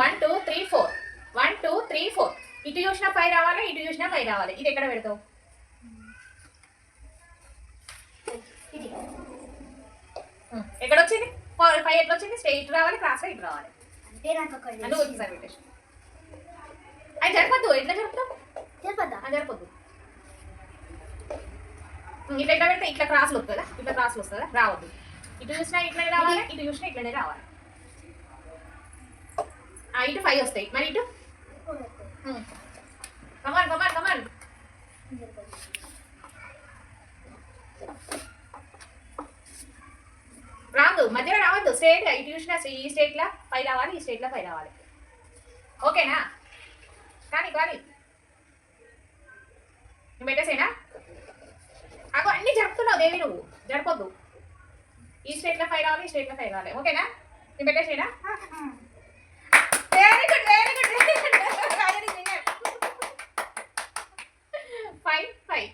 One two three four one two three four ఇటు చూసినా పై రావాలి ఇటు చూసినా పై రావాలి. ఇది ఎక్కడ పెడతావు? ఉమ్, ఎక్కడ వచ్చింది ఫైవ్ ఎట్లా వచ్చింది స్ట్రైట్ రావాలి క్రాస్ ఇటు రావాలి. పెట్టేసి అది జరపద్దు ఎట్లా జరుపుతావు? తెలిపదా అది జరపద్దు. ఉమ్, ఇట్లా ఎట్లా పెడితే ఇట్లా క్రాస్లు వస్తుందా ఇట్లా క్రాస్లు వస్తుందా రావద్దు. ఇటు చూసినా ఇట్లనే రావాలి ఇటు చూసినా ఇట్లనే రావాలి. ఇటు ఫైవ్ వస్తాయి. మరి ఇటు? Come on come on come on. రాదు మధ్యలో రావద్దు. స్ట్రేట్ ఇటు చూసినా ఈ స్టేట్ లా పై రావాలి ఈ స్టేట్ లా పై రావాలి. ఓకేనా కానీ కానీ నువ్వు పెట్టేసేనా అగో అన్ని జరుపుతున్నావు దేవి నువ్వు. జరపొద్దు. ఈ స్టేట్లో ఫైవ్ రావాలి ఈ స్టేట్లో ఫైవ్ రావాలి ఓకేనా నేను పెట్టేసేనా very good very good five five